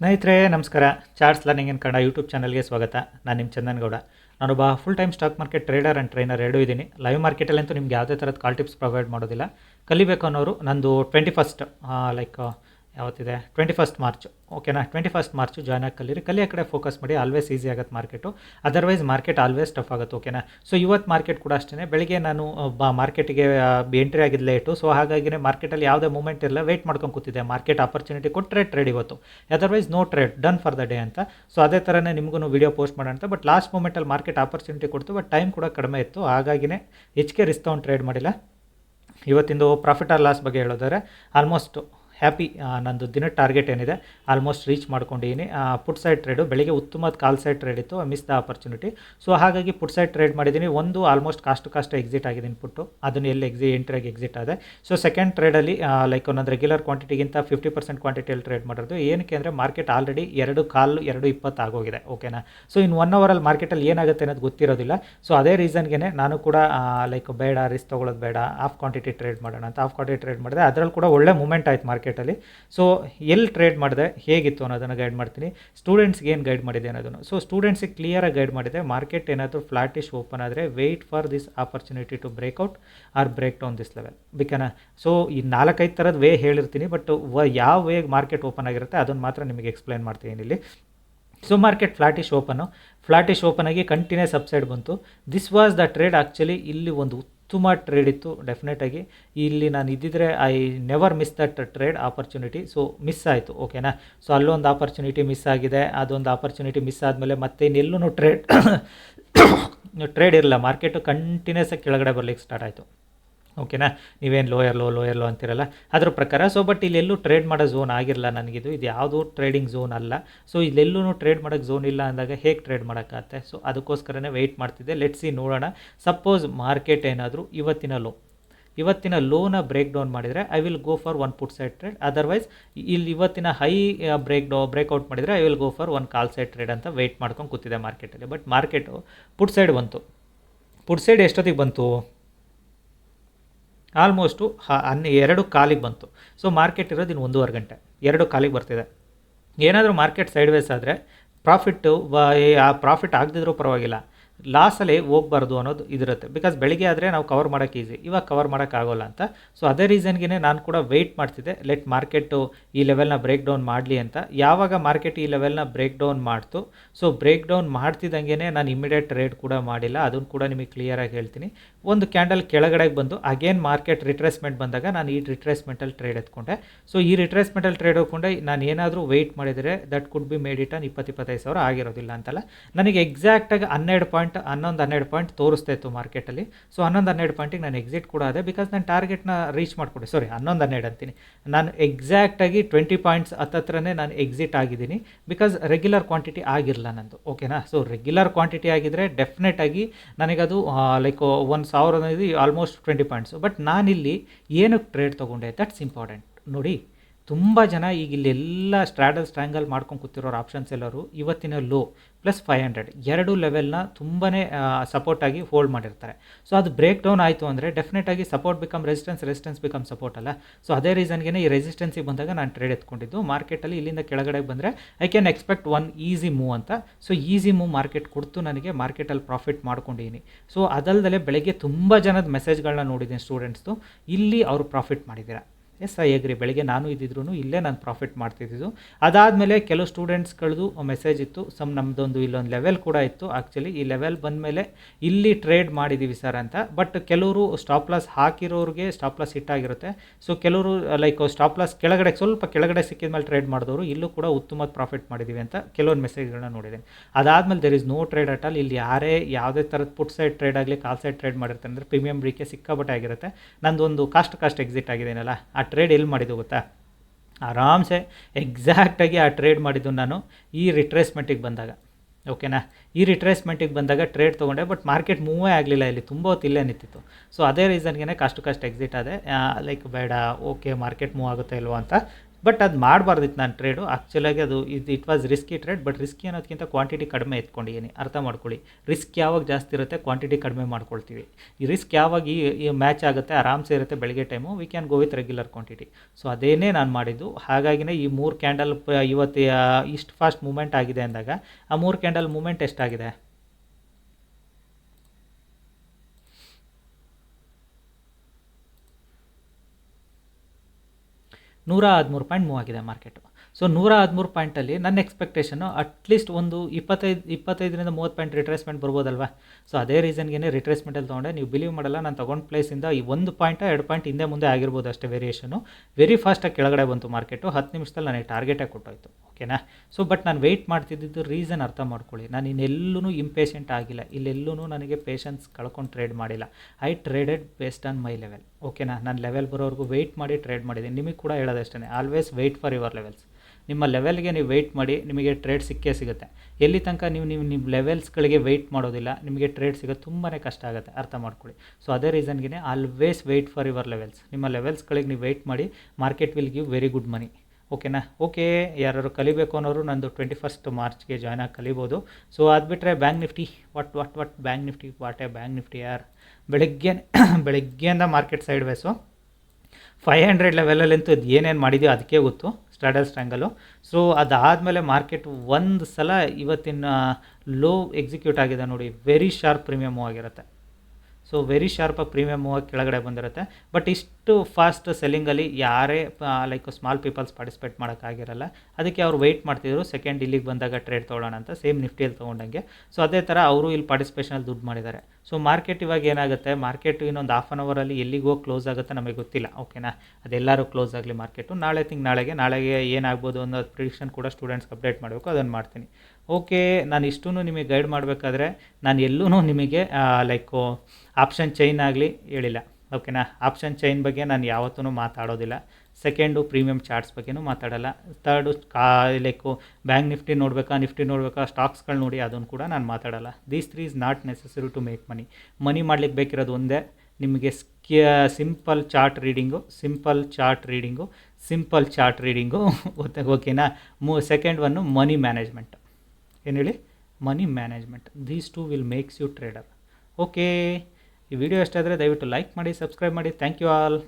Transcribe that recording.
ಸ್ನೇಹಿತರೆ, ನಮಸ್ಕಾರ. Charts learning in Kannada YouTube ಚಾನಲ್ಗೆ ಸ್ವಾಗತ. ನಾನು ನಿಮ್ಮ ಚಂದನ್ ಗೌಡ ನಾನೊಬ್ಬ full time stock market trader and trainer ಎರಡೂ ಇದ್ದೀನಿ ಲೈವ್ ಮಾರ್ಕೆಟಲ್ಲಂತೂ ನಿಮ್ಗೆ ಯಾವುದೇ ಥರದ ಕಾಲ್ ಟಿಪ್ಸ್ ಪ್ರೊವೈಡ್ ಮಾಡೋದಿಲ್ಲ. ಕಲಿಬೇಕು ಅನ್ನೋರು ನಂದು ಟ್ವೆಂಟಿ ಫಸ್ಟ್ ಲೈಕ್ ಯಾವತ್ತಿದೆ? ಟ್ವೆಂಟಿ ಫಸ್ಟ್ ಮಾರ್ಚ್ ಓಕೆನಾ ಟ್ವೆಂಟಿ ಫಸ್ಟ್ ಮಾರ್ಚು ಜಾಯ್ನ್ ಆಗಿ ಕಲೀರಿ ಕಲಿ ಆ ಕಡೆ ಫೋಕಸ್ ಮಾಡಿ ಆಲ್ವೇಸ್ ಈಸಿ ಆಗುತ್ತೆ market otherwise market always tough ಆಗುತ್ತೆ ಓಕೆನಾ ಸೊ ಇವತ್ತು ಮಾರ್ಕೆಟ್ ಕೂಡ ಅಷ್ಟೇ ಬೆಳಿಗ್ಗೆ ನಾನು ಬಾ ಮಾರ್ಕೆಟಿಗೆ ಎಂಟ್ರಿ ಆಗಿದ್ದು ಲೇಟು ಸೊ ಹಾಗಾಗಿನೇ ಮಾರ್ಕೆಟಲ್ಲಿ ಯಾವುದೇ ಮೂಮೆಂಟ್ ಇರಲ್ಲ ವೆಯ್ಟ್ ಮಾಡ್ಕೊಂಡು ಕೂತಿದ್ದೆ. ಮಾರ್ಕೆಟ್ ಆಪರ್ಚುನಿಟಿ ಕೊಟ್ಟರೆ ಟ್ರೇಡ್ ಇವತ್ತು. Otherwise no trade done for the day ಅಂತ. ಸೊ ಅದೇ ಥರನೇ ನಿಮಗೂ ವಿಡಿಯೋ ಪೋಸ್ಟ್ ಮಾಡೋಣ ಅಂತ. ಬಟ್ ಲಾಸ್ಟ್ ಮೂಮೆಂಟಲ್ಲಿ ಮಾರ್ಕೆಟ್ ಆಪರ್ಚುನಿಟಿ ಕೊಡ್ತು. ಬಟ್ ಟೈಮ್ ಕೂಡ ಕಡಿಮೆ ಇತ್ತು. ಹಾಗಾಗಿನೇ ಹೆಚ್ಚಿಗೆ ರಿಸ್ಕ್ ಟ್ರೇಡ್ ಮಾಡಿಲ್ಲ. ಇವತ್ತಿಂದು ಪ್ರಾಫಿಟ್ ಆರ್ ಲಾಸ್ ಬಗ್ಗೆ ಹೇಳೋದಾದ್ರೆ ಆಲ್ಮೋಸ್ಟ್ ಹ್ಯಾಪಿ ನಂದು ದಿನ ಟಾರ್ಗೆಟ್ ಏನಿದೆ ಆಲ್ಮೋಸ್ಟ್ ರೀಚ್ ಮಾಡ್ಕೊಂಡಿದ್ದೀನಿ. ಪುಟ್ ಸೈಡ್ ಟ್ರೇಡು ಬೆಳಿಗ್ಗೆ ಉತ್ತಮದ ಕಾಲ್ ಸೈಡ್ ಟ್ರೇಡ್ ಇತ್ತು ಮಿಸ್ ದ ಆಪರ್ಚುನಿಟಿ ಸೊ ಹಾಗಾಗಿ ಪುಟ್ ಸೈಡ್ ಟ್ರೇಡ್ ಮಾಡಿದ್ದೀನಿ. ಒಂದು ಆಲ್ಮೋಸ್ಟ್ ಕಾಸ್ಟ್ ಕಾಸ್ಟ್ ಎಕ್ಸಿಟ್ ಆಗಿದ್ದೀನಿ ಪುಟ್ಟು ಅದನ್ನು ಎಲ್ಲಿ ಎಕ್ಸಿ ಎಂಟ್ರಿಯಾಗಿ ಎಕ್ಸಿಟ್ ಆದೆ. ಸೊ ಸೆಕೆಂಡ್ ಟ್ರೇಡಲ್ಲಿ ಲೈಕ್ ಒಂದೊಂದು ರೆಗ್ಯುಲರ್ ಕ್ವಾಂಟಿಟಿಗಿಂತ ಫಿಫ್ಟಿ ಪರ್ಸೆಂಟ್ ಕ್ವಾಂಟಿಟಿಯಲ್ಲಿ ಟ್ರೇಡ್ ಮಾಡೋದು ಏನಕ್ಕೆ ಅಂದರೆ ಮಾರ್ಕೆಟ್ ಆಲ್ರೆಡಿ ಎರಡು ಕಾಲು ಎರಡು ಇಪ್ಪತ್ತು ಆಗೋಗಿದೆ ಓಕೆನಾ ಸೊ ಇನ್ನು ಒನ್ ಅವರಲ್ಲಿ ಮಾರ್ಕೆಟಲ್ಲಿ ಏನಾಗುತ್ತೆ ಅನ್ನೋದು ಗೊತ್ತಿರೋದಿಲ್ಲ. ಸೊ ಅದೇ ರೀಸನ್ಗೆ ನಾನು ಕೂಡ ಲೈಕ್ ಬೇಡ ರಿಸ್ಕ್ ತೊಗೊಳೋದು ಬೇಡ ಆಫ್ ಕ್ವಾಂಟಿಟಿ ಟ್ರೇಡ್ ಮಾಡೋಣ ಅಂತ ಆಫ್ ಕ್ವಾಂಟಿಟಿ ಟ್ರೇಡ್ ಮಾಡಿದೆ. ಅದರಲ್ಲಿ ಕೂಡ ಒಳ್ಳೆ ಮೂಮೆಂಟ್ ಆಯ್ತು ಮಾರ್ಕೆಟಲ್ಲಿ ಸೊ ಎಲ್ಲಿ ಟ್ರೇಡ್ ಮಾಡಿದೆ, ಹೇಗಿತ್ತು ಅನ್ನೋದನ್ನು ಗೈಡ್ ಮಾಡ್ತೀನಿ. ಸ್ಟೂಡೆಂಟ್ಸ್ಗೆ ಏನು ಗೈಡ್ ಮಾಡಿದೆ ಅನ್ನೋದನ್ನು. ಸೊ ಸ್ಟೂಡೆಂಟ್ಸಿಗೆ ಕ್ಲಿಯರಾಗಿ ಗೈಡ್ ಮಾಡಿದೆ ಮಾರ್ಕೆಟ್ ಏನಾದರೂ ಫ್ಲಾಟಿಶ್ ಓಪನ್ ಆದರೆ wait for this opportunity to breakout or break down this level ಬಿಕಾನ so ಈ ನಾಲ್ಕೈದು ಥರದ ವೇ ಹೇಳಿರ್ತೀನಿ ಬಟ್ ವ, ಯಾವ ವೇಗೆ ಮಾರ್ಕೆಟ್ ಓಪನ್ ಆಗಿರುತ್ತೆ ಅದನ್ನು ಮಾತ್ರ ನಿಮಗೆ ಎಕ್ಸ್ಪ್ಲೈನ್ ಮಾಡ್ತೀನಿ ಇಲ್ಲಿ so market flattish open flattish open ಆಗಿ ಕಂಟಿನ್ಯೂಸ್ ಅಪ್ಸೈಡ್ ಬಂತು. This was the trade actually ಇಲ್ಲಿ ಒಂದು ಉತ್ತಮ ಟ್ರೇಡ್ ಇತ್ತು ಡೆಫಿನೆಟಾಗಿ ಇಲ್ಲಿ ನಾನು ಇದ್ದಿದ್ರೆ I never miss that trade opportunity so miss ಆಯಿತು ಓಕೆನಾ ಸೊ ಅಲ್ಲೊಂದು ಆಪರ್ಚುನಿಟಿ ಮಿಸ್ ಆಗಿದೆ, ಅದೊಂದು ಆಪರ್ಚುನಿಟಿ ಮಿಸ್ ಆದಮೇಲೆ ಮತ್ತೆ ಇನ್ನೆಲ್ಲೂ ಟ್ರೇಡ್ ಟ್ರೇಡ್ ಇರಲ್ಲ ಮಾರ್ಕೆಟು ಕಂಟಿನ್ಯೂಸ್ ಆಗಿ ಕೆಳಗಡೆ ಬರ್ಲಿಕ್ಕೆ ಸ್ಟಾರ್ಟ್ ಆಯಿತು. ಓಕೆನಾ? ನೀವೇನು ಲೋಯರ್ ಲೋ ಲೋಯರ್ ಲೋ ಅಂತಿರಲ್ಲ? ಅದ್ರ ಪ್ರಕಾರ ಸೊ ಬಟ್ ಇಲ್ಲೆಲ್ಲೂ ಟ್ರೇಡ್ ಮಾಡೋ ಝೋನ್ ಆಗಿರಲ್ಲ ನನಗಿದು. ಇದು ಯಾವುದೂ ಟ್ರೇಡಿಂಗ್ ಝೋನ್ ಅಲ್ಲ. ಸೊ ಇಲ್ಲೆಲ್ಲೂ ಟ್ರೇಡ್ ಮಾಡೋಕ್ಕೆ ಝೋನ್ ಇಲ್ಲ ಅಂದಾಗ ಹೇಗೆ ಟ್ರೇಡ್ ಮಾಡೋಕ್ಕಾಗತ್ತೆ? ಸೊ ಅದಕ್ಕೋಸ್ಕರನೇ ವೆಯ್ಟ್ ಮಾಡ್ತಿದ್ದೆ. ಲೆಟ್ಸ್ ನೋಡೋಣ. ಸಪೋಸ್ ಮಾರ್ಕೆಟ್ ಏನಾದರೂ ಇವತ್ತಿನ ಲೋ ಇವತ್ತಿನ ಲೋನ ಬ್ರೇಕ್ ಡೌನ್ ಮಾಡಿದರೆ I will go for one put side trade otherwise ಇಲ್ಲಿ ಇವತ್ತಿನ ಹೈ ಬ್ರೇಕ್ ಡೌ ಬ್ರೇಕ್ಔಟ್ ಮಾಡಿದರೆ I will go for one call side trade ಅಂತ ವೆಯ್ಟ್ ಮಾಡ್ಕೊಂಡು ಕೂತಿದೆ ಮಾರ್ಕೆಟಲ್ಲಿ ಬಟ್ ಮಾರ್ಕೆಟು ಪುಟ್ ಸೈಡ್ ಬಂತು. ಪುಟ್ ಸೈಡ್ ಎಷ್ಟೊತ್ತಿಗೆ ಬಂತು? ಆಲ್ಮೋಸ್ಟು ಹನ್ನ ಎರಡು ಕಾಲಿಗೆ ಬಂತು. ಸೊ ಮಾರ್ಕೆಟ್ ಇರೋದು ಇನ್ನು ಒಂದೂವರೆ ಗಂಟೆ. ಎರಡು ಕಾಲಿಗೆ ಬರ್ತಿದೆ. ಏನಾದರೂ ಮಾರ್ಕೆಟ್ ಸೈಡ್ ವೇಸ್ ಆದರೆ ಪ್ರಾಫಿಟ್ಟು ಆ ಪ್ರಾಫಿಟ್ ಆಗದಿದ್ರೂ ಪರವಾಗಿಲ್ಲ. ಲಾಸಲ್ಲಿ ಹೋಗ್ಬಾರ್ದು ಅನ್ನೋದು ಇದಿರುತ್ತೆ. ಬಿಕಾಸ್ ಬೆಳಿಗ್ಗೆ ಆದರೆ ನಾವು ಕವರ್ ಮಾಡೋಕ್ಕೆ ಈಸಿ ಇವಾಗ ಕವರ್ ಮಾಡೋಕ್ಕಾಗೋಲ್ಲ ಅಂತ. ಸೊ ಅದೇ ರೀಸನ್ಗೇ ನಾನು ಕೂಡ ವೆಯ್ಟ್ ಮಾಡ್ತಿದ್ದೆ. ಲೆಟ್ ಮಾರ್ಕೆಟು ಈ ಲೆವೆಲ್ನ ಬ್ರೇಕ್ ಡೌನ್ ಮಾಡಲಿ ಅಂತ. ಯಾವಾಗ ಮಾರ್ಕೆಟ್ ಈ ಲೆವೆಲ್ನ ಬ್ರೇಕ್ ಡೌನ್ ಮಾಡ್ತು? ಸೊ ಬ್ರೇಕ್ ಡೌನ್ ಮಾಡ್ತಿದ್ದಂಗೆ ನಾನು ಇಮಿಡಿಯೇಟ್ ಟ್ರೇಡ್ ಕೂಡ ಮಾಡಿಲ್ಲ. ಅದನ್ನು ಕೂಡ ನಿಮಗೆ ಕ್ಲಿಯರಾಗಿ ಹೇಳ್ತೀನಿ. ಒಂದು ಕ್ಯಾಂಡಲ್ ಕೆಳಗಡೆಗೆ ಬಂದು ಅಗೇನ್ ಮಾರ್ಕೆಟ್ ರಿಟ್ರೇಸ್ಮೆಂಟ್ ಬಂದಾಗ ನಾನು ಈ ರಿಟ್ರೇಸ್ಮೆಂಟಲ್ಲಿ ಟ್ರೇಡ್ ಎತ್ಕೊಂಡೆ. ಸೊ ಈ ರಿಟ್ರೇಸ್ಮೆಂಟಲ್ಲಿ ಟ್ರೇಡ್ ಹೋಗ್ಕೊಂಡೆ, ನಾನು ಏನಾದರೂ ವೆಯ್ಟ್ ಮಾಡಿದರೆ that could be made it on ಇಪ್ಪತ್ತು ಇಪ್ಪತ್ತೈದು ಸಾವಿರ ಆಗಿರೋದಿಲ್ಲ ಅಂತಲ್ಲ. ನನಗೆ ಎಕ್ಸಾಕ್ಟಾಗಿ ಹನ್ನೆರಡು ಪಾಯಿಂಟ್ ಹನ್ನೊಂದು ಹನ್ನೆರಡು ಪಾಯಿಂಟ್ ತೋರಿಸ್ತಾ ಇತ್ತು ಮಾರ್ಕೆಟಲ್ಲಿ ಸೊ ಹನ್ನೊಂದು ಹನ್ನೆರಡು ಪಾಯಿಂಟಿಗೆ ನಾನು ಎಕ್ಸಿಟ್ ಕೂಡ ಅದೇ ಬಿಕಾಸ್ ನಾನು ಟಾರ್ಗೆಟ್ನ ರೀಚ್ ಮಾಡಿಕೊಡೆ. ಸಾರಿ ಹನ್ನೊಂದು ಹನ್ನೆರಡು ಅಂತೀನಿ. ನಾನು ಎಕ್ಸಾಕ್ಟಾಗಿ ಟ್ವೆಂಟಿ ಪಾಯಿಂಟ್ಸ್ ಹತ್ತತ್ರನೇ ನಾನು ಎಕ್ಸಿಟ್ ಆಗಿದ್ದೀನಿ ಬಿಕಾಸ್ ರೆಗ್ಯುಲರ್ ಕ್ವಾಂಟಿಟಿ ಆಗಿರಲ್ಲ ನಂದು. ಓಕೆನಾ ಸೊ ರೆಗ್ಯುಲರ್ ಕ್ವಾಂಟಿಟಿ ಆಗಿದ್ದರೆ ಡೆಫಿನೆಟಾಗಿ ನನಗದು ಲೈಕ್ ಒಂದು ಸಾವಿರ ಐದು ಆಲ್ಮೋಸ್ಟ್ ಟ್ವೆಂಟಿ ಪಾಯಿಂಟ್ಸು ಬಟ್ ನಾನಿಲ್ಲಿ ಏನಕ್ಕೆ ಟ್ರೇಡ್ ತೊಗೊಂಡೆ ದಟ್ಸ್ ಇಂಪಾರ್ಟೆಂಟ್ ನೋಡಿ ತುಂಬ ಜನ ಈಗ ಇಲ್ಲೆಲ್ಲ ಸ್ಟ್ರಾಡಲ್ ಸ್ಟ್ರ್ಯಾಂಗಲ್ ಮಾಡ್ಕೊಂಡು ಕೂತಿರೋರು ಆಪ್ಷನ್ಸ್ ಎಲ್ಲರೂ ಇವತ್ತಿನ ಲೋ ಪ್ಲಸ್ ಫೈವ್ ಹಂಡ್ರೆಡ್ ಎರಡು ಲೆವೆಲ್ನ ತುಂಬಾ ಸಪೋರ್ಟಾಗಿ ಹೋಲ್ಡ್ ಮಾಡಿರ್ತಾರೆ. ಸೊ ಅದು ಬ್ರೇಕ್ ಡೌನ್ ಆಯಿತು ಅಂದರೆ ಡೆಫಿನೆಟಾಗಿ support become resistance resistance become support ಅಲ್ಲ. ಸೊ ಅದೇ ರೀಸನ್ಗೆ ಈ ರೆಸಿಸ್ಟೆನ್ಸಿಗೆ ಬಂದಾಗ ನಾನು ಟ್ರೇಡ್ ಎತ್ಕೊಂಡಿದ್ದು. ಮಾರ್ಕೆಟಲ್ಲಿ ಇಲ್ಲಿಂದ ಕೆಳಗಡೆ ಬಂದರೆ I can expect one easy move ಅಂತ. ಸೊ ಈಸಿ ಮೂವ್ ಮಾರ್ಕೆಟ್ ಕೊಡ್ತು ನನಗೆ ಮಾರ್ಕೆಟಲ್ಲಿ ಪ್ರಾಫಿಟ್ ಮಾಡ್ಕೊಂಡಿದ್ದೀನಿ ಸೊ ಅದಲ್ಲದೆ ಬೆಳಗ್ಗೆ ತುಂಬ ಜನದ ಮೆಸೇಜ್ಗಳನ್ನ ನೋಡಿದ್ದೀನಿ ಸ್ಟೂಡೆಂಟ್ಸ್ದು ಇಲ್ಲಿ ಅವರು ಪ್ರಾಫಿಟ್ ಮಾಡಿದ್ದೀರಾ. ಎಸ್ ಐ ಅಗ್ರಿ ಬೆಳಗ್ಗೆ ನಾನು ಇದ್ದಿದ್ರು ಇಲ್ಲೇ ನಾನು ಪ್ರಾಫಿಟ್ ಮಾಡ್ತಿದ್ದು ಅದಾದಮೇಲೆ ಕೆಲವು ಸ್ಟೂಡೆಂಟ್ಸ್ಗಳದ್ದು ಮೆಸೇಜ್ ಇತ್ತು. ಸಮ್ ನಮ್ಮದೊಂದು ಇಲ್ಲೊಂದು ಲೆವೆಲ್ ಕೂಡ ಇತ್ತು. ಆ್ಯಕ್ಚುಲಿ ಈ ಲೆವೆಲ್ ಬಂದಮೇಲೆ ಇಲ್ಲಿ ಟ್ರೇಡ್ ಮಾಡಿದ್ದೀವಿ ಸರ್ ಅಂತ. ಬಟ್ ಕೆಲವರು ಸ್ಟಾಪ್ ಲಾಸ್ ಹಾಕಿರೋರಿಗೆ ಸ್ಟಾಪ್ ಲಾಸ್ ಹಿಟ್ ಆಗಿರುತ್ತೆ. ಸೊ ಕೆಲವರು ಲೈಕ್ ಸ್ಟಾಪ್ ಲಾಸ್ ಕೆಳಗಡೆ, ಸ್ವಲ್ಪ ಕೆಳಗಡೆ ಸಿಕ್ಕಿದ ಮೇಲೆ ಟ್ರೇಡ್ ಮಾಡಿದವರು ಇಲ್ಲೂ ಕೂಡ ಉತ್ತಮ ಪ್ರಾಫಿಟ್ ಮಾಡಿದ್ದೀವಿ ಅಂತ ಕೆಲವೊಂದು ಮೆಸೇಜ್ಗಳನ್ನ ನೋಡಿದ್ದೀನಿ. ಅದಾದಮೇಲೆ there is no trade at all ಇಲ್ಲಿ ಯಾರೇ ಯಾವುದೇ ಥರದ ಪುಟ್ ಸೈಡ್ ಟ್ರೇಡ್ ಆಗಲಿ ಕಾಲ್ ಸೈಡ್ ಟ್ರೇಡ್ ಮಾಡಿರ್ತಾರೆ. ಅಂದರೆ ಪ್ರೀಮಿಯಂ ಬ್ರೀಕೆ ಸಿಕ್ಕಾಬಟ್ಟೆ ಆಗಿರುತ್ತೆ. ನಂದೊಂದು ಕಾಸ್ಟ್ ಕಾಸ್ಟ್ ಎಕ್ಸಿಟ್ ಆಗಿದ್ದೀನಲ್ಲ ಆ ಟ್ರೇಡ್ ಎಲ್ಲಿ ಮಾಡಿದ್ದು ಗೊತ್ತಾ? ಆರಾಮ್ಸೆ ಎಕ್ಸಾಕ್ಟಾಗಿ ಆ ಟ್ರೇಡ್ ಮಾಡಿದ್ದು ನಾನು ಈ ರಿಟ್ರೇಸ್ಮೆಂಟಿಗೆ ಬಂದಾಗ. ಓಕೆನಾ ಈ ರಿಟ್ರೇಸ್ಮೆಂಟಿಗೆ ಬಂದಾಗ ಟ್ರೇಡ್ ತೊಗೊಂಡೆ ಬಟ್ ಮಾರ್ಕೆಟ್ ಮೂವೇ ಆಗಲಿಲ್ಲ ಇಲ್ಲಿ, ತುಂಬ ಹೊತ್ತು ಇಲ್ಲೇ ನಿಂತಿತ್ತು. ಸೊ ಅದೇ ರೀಸನ್ಗೆ ಕಾಸ್ಟ್ ಕಾಸ್ಟ್ ಎಕ್ಸಿಟ್ ಆದೆ. ಲೈಕ್ ಬೇಡ ಓಕೆ ಮಾರ್ಕೆಟ್ ಮೂವ್ ಆಗುತ್ತೆ ಇಲ್ವೋ ಅಂತ ಬಟ್ ಅದು ಮಾಡಬಾರ್ದಿತ್ತು ನಾನು ಟ್ರೇಡು ಆ್ಯಕ್ಚುಲಾಗಿ ಅದು ಇದು it was risky trade but risky ಅನ್ನೋದಕ್ಕಿಂತ ಕ್ವಾಂಟಿಟಿ ಕಡಿಮೆ ಎತ್ಕೊಂಡಿದ್ದೀನಿ. ಅರ್ಥ ಮಾಡ್ಕೊಳ್ಳಿ. ರಿಸ್ಕ್ ಯಾವಾಗ ಜಾಸ್ತಿ ಇರುತ್ತೆ ಕ್ವಾಂಟಿಟಿ ಕಡಿಮೆ ಮಾಡ್ಕೊಳ್ತೀವಿ. ಈ ರಿಸ್ಕ್ ಯಾವಾಗ ಈ ಮ್ಯಾಚ್ ಆಗುತ್ತೆ, ಆರಾಮ್ಸೆ ಇರುತ್ತೆ ಬೆಳಗ್ಗೆ time we can go with regular quantity so ಅದೇನೇ ನಾನು ಮಾಡಿದ್ದು, ಹಾಗಾಗಿನೇ ಈ ಮೂರು ಕ್ಯಾಂಡಲ್ ಇವತ್ತು ಇಷ್ಟು ಫಾಸ್ಟ್ ಮೂಮೆಂಟ್ ಆಗಿದೆ ಅಂದಾಗ, ಆ ಮೂರು ಕ್ಯಾಂಡಲ್ ಮೂಮೆಂಟ್ ಎಷ್ಟಾಗಿದೆ? ನೂರ ಹದಿಮೂರು ಪಾಯಿಂಟ್ ಮೂವ್ ಆಗಿದೆ ಮಾರ್ಕೆಟು ಸೊ ನೂರ ಹದಿಮೂರು ಪಾಯಿಂಟಲ್ಲಿ ನನ್ನ ಎಕ್ಸ್ಪೆಕ್ಟೇಷನು ಅಟ್ಲೀಸ್ಟ್ ಒಂದು ಇಪ್ಪತ್ತೈದು, ಇಪ್ಪತ್ತೈದರಿಂದ ಮೂವತ್ತು ಪಾಯಿಂಟ್ ರಿಟ್ರೇಸ್ಮೆಂಟ್ ಬರ್ಬೋದಲ್ವಾ? ಸೊ ಅದೇ ರೀಸನ್ಗೆ ರಿಟ್ರೇಸ್ಮೆಂಟಲ್ಲಿ ತೊಗೊಂಡೆ. ನೀವು ಬಿಲೀವ್ ಮಾಡಲ್ಲ, ನಾನು ತೊಗೊಂಡು ಪ್ಲೇಸಿಂದ ಈ ಒಂದು ಪಾಯಿಂಟ್ ಎರಡು ಪಾಯಿಂಟ್ ಹಿಂದೆ ಮುಂದೆ ಆಗಿರ್ಬೋದು ಅಷ್ಟೇ ವೇರಿಯೇಷನು ವೆರಿ ಫಾಸ್ಟಾಗಿ ಕೆಳಗಡೆ ಬಂತು ಮಾರ್ಕೆಟು ಹತ್ತು ನಿಮಿಷದಲ್ಲಿ ನನಗೆ ಟಾರ್ಗೆಟೇ ಕೊಟ್ಟೋಯ್ತು. ಓಕೆನಾ ಸೊ ಬಟ್ ನಾನು ವೆಯ್ಟ್ ಮಾಡ್ತಿದ್ದಿದ್ದು ರೀಸನ್ ಅರ್ಥ ಮಾಡ್ಕೊಳ್ಳಿ. ನಾನು ಇನ್ನೆಲ್ಲೂ ಇಂಪೇಷೆಂಟ್ ಆಗಿಲ್ಲ. ಇಲ್ಲೆಲ್ಲೂ ನನಗೆ ಪೇಷನ್ಸ್ ಕಳ್ಕೊಂಡು ಟ್ರೇಡ್ ಮಾಡಿಲ್ಲ. I traded based on my level ಓಕೆನಾ? ನಾನು ಲೆವೆಲ್ ಬರೋವರೆಗೂ ವೆಯ್ಟ್ ಮಾಡಿ ಟ್ರೇಡ್ ಮಾಡಿದ್ದೀನಿ. ನಿಮಗೆ ಕೂಡ ಹೇಳೋದಷ್ಟೇ always wait for your levels ನಿಮ್ಮ ಲೆವೆಲ್ಗೆ ನೀವು ವೆಯ್ಟ್ ಮಾಡಿ, ನಿಮಗೆ ಟ್ರೇಡ್ ಸಿಕ್ಕೇ ಸಿಗುತ್ತೆ. ಎಲ್ಲಿ ತನಕ ನೀವು ನೀವು ನಿಮ್ಮ ಲೆವೆಲ್ಸ್ಗಳಿಗೆ ವೆಯ್ಟ್ ಮಾಡೋದಿಲ್ಲ, ನಿಮಗೆ ಟ್ರೇಡ್ ಸಿಗೋದು ತುಂಬಾ ಕಷ್ಟ ಆಗುತ್ತೆ. ಅರ್ಥ ಮಾಡ್ಕೊಳ್ಳಿ. ಸೊ ಅದೇ ರೀಸನ್ಗೆ always wait for your levels ನಿಮ್ಮ ಲೆವೆಲ್ಸ್ಗಳಿಗೆ ನೀವು ವೆಯ್ಟ್ ಮಾಡಿ market will give very good money ಓಕೆನಾ? ಓಕೆ ಯಾರು ಕಲಿಬೇಕು ಅನ್ನೋರು ನಂದು ಟ್ವೆಂಟಿ ಫಸ್ಟ್ ಮಾರ್ಚ್ಗೆ ಜಾಯ್ನ್ ಆಗಿ ಕಲಿಬೋದು. ಸೊ ಅದು ಬಿಟ್ಟರೆ bank Nifty what what what bank Nifty what bank Nifty ಯಾರ್? ಬೆಳಗ್ಗೆ, ಬೆಳಗ್ಗೆಯಿಂದ market side ways five hundred ಲೆವೆಲಲ್ಲಂತೂ ಅದು ಏನೇನು ಮಾಡಿದೆಯೋ ಅದಕ್ಕೆ ಗೊತ್ತು ಸ್ಟ್ರಾಡಲ್ ಸ್ಟ್ಯಾಂಗಲು ಸೊ ಅದಾದಮೇಲೆ ಮಾರ್ಕೆಟ್ ಒಂದು ಸಲ ಇವತ್ತಿನ ಲೋ ಎಕ್ಸಿಕ್ಯೂಟ್ ಆಗಿದೆ ನೋಡಿ ವೆರಿ ಶಾರ್ಪ್ ಪ್ರೀಮಿಯಮ್ ಆಗಿರುತ್ತೆ. ಸೊ ವೆರಿ ಶಾರ್ಪಾಗಿ ಪ್ರೀಮಿಯಮ್ ಆಗಿ ಕೆಳಗಡೆ ಬಂದಿರುತ್ತೆ. ಬಟ್ ಇಷ್ಟು ಫಾಸ್ಟ್ ಸೆಲ್ಲಿಂಗಲ್ಲಿ ಯಾರೇ ಲೈಕ್ ಸ್ಮಾಲ್ ಪೀಪಲ್ಸ್ ಪಾರ್ಟಿಸಿಪೇಟ್ ಮಾಡೋಕ್ಕಾಗಿರಲ್ಲ ಅದಕ್ಕೆ ಅವ್ರು ವೆಯ್ಟ್ ಮಾಡ್ತಿದ್ರು. ಸೆಕೆಂಡ್ ಇಲ್ಲಿಗೆ ಬಂದಾಗ ಟ್ರೇಡ್ ತೊಗೊಳ್ಳೋಣ ಅಂತ ಸೇಮ್ ನಿಫ್ಟಿಯಲ್ಲಿ ತೊಗೊಂಡಂಗೆ. ಸೊ ಅದೇ ಥರ ಅವರು ಇಲ್ಲಿ ಪಾರ್ಟಿಸಿಪೇಷನಲ್ಲಿ ದುಡ್ಡು ಮಾಡಿದ್ದಾರೆ. ಸೊ ಮಾರ್ಕೆಟ್ ಇವಾಗ ಏನಾಗುತ್ತೆ? ಮಾರ್ಕೆಟ್ ಇನ್ನೊಂದು ಹಾಫ್ ಆನ್ ಅವರಲ್ಲಿ ಎಲ್ಲಿಗೋ ಕ್ಲೋಸ್ ಆಗುತ್ತೆ ನಮಗೆ ಗೊತ್ತಿಲ್ಲ ಓಕೆನಾ ಅದೆಲ್ಲರೂ ಕ್ಲೋಸ್ ಆಗಲಿ ಮಾರ್ಕೆಟು ನಾಳೆ ತಿಂಗ್ ನಾಳೆಗೆ ನಾಳೆಗೆ ಏನಾಗ್ಬೋದು ಅನ್ನೋ ಪ್ರಿಡಿಕ್ಷನ್ ಕೂಡ ಸ್ಟೂಡೆಂಟ್ಸ್ಗೆ ಅಪ್ಡೇಟ್ ಮಾಡಬೇಕು, ಅದನ್ನು ಮಾಡ್ತೀನಿ. ಓಕೆ ನಾನು ಇಷ್ಟೂ ನಿಮಗೆ ಗೈಡ್ ಮಾಡಬೇಕಾದ್ರೆ, ನಾನು ಎಲ್ಲೂ ನಿಮಗೆ ಲೈಕ್ ಆಪ್ಷನ್ ಚೈನ್ ಆಗಲಿ ಹೇಳಿಲ್ಲ ಓಕೆನಾ ಆಪ್ಷನ್ ಚೈನ್ ಬಗ್ಗೆ ನಾನು ಯಾವತ್ತೂ ಮಾತಾಡೋದಿಲ್ಲ. ಸೆಕೆಂಡು ಪ್ರೀಮಿಯಮ್ ಚಾರ್ಟ್ಸ್ ಬಗ್ಗೆನೂ ಮಾತಾಡಲ್ಲ. ತರ್ಡು ಕಾ ಲೈಕು ಬ್ಯಾಂಕ್ ನಿಫ್ಟಿ ನೋಡಬೇಕಾ ನಿಫ್ಟಿ ನೋಡಬೇಕಾ ಸ್ಟಾಕ್ಸ್ಗಳು ನೋಡಿ ಅದನ್ನು ಕೂಡ ನಾನು ಮಾತಾಡಲ್ಲ. These three is not necessary to make money money ಮಾಡ್ಲಿಕ್ಕೆ ಬೇಕಿರೋದು ಒಂದೇ, ನಿಮಗೆ simple chart reading simple chart reading simple chart reading ಓಕೆನಾ? ಮೂ ಸೆಕೆಂಡ್ ಒನ್ನು ಮನಿ ಮ್ಯಾನೇಜ್ಮೆಂಟ್ ಏನು ಹೇಳಿ? Money management these two will makes you trader okay ಈ video ಎಷ್ಟಾದರೆ ದಯವಿಟ್ಟು ಲೈಕ್ ಮಾಡಿ ಸಬ್ಸ್ಕ್ರೈಬ್ ಮಾಡಿ. Thank you all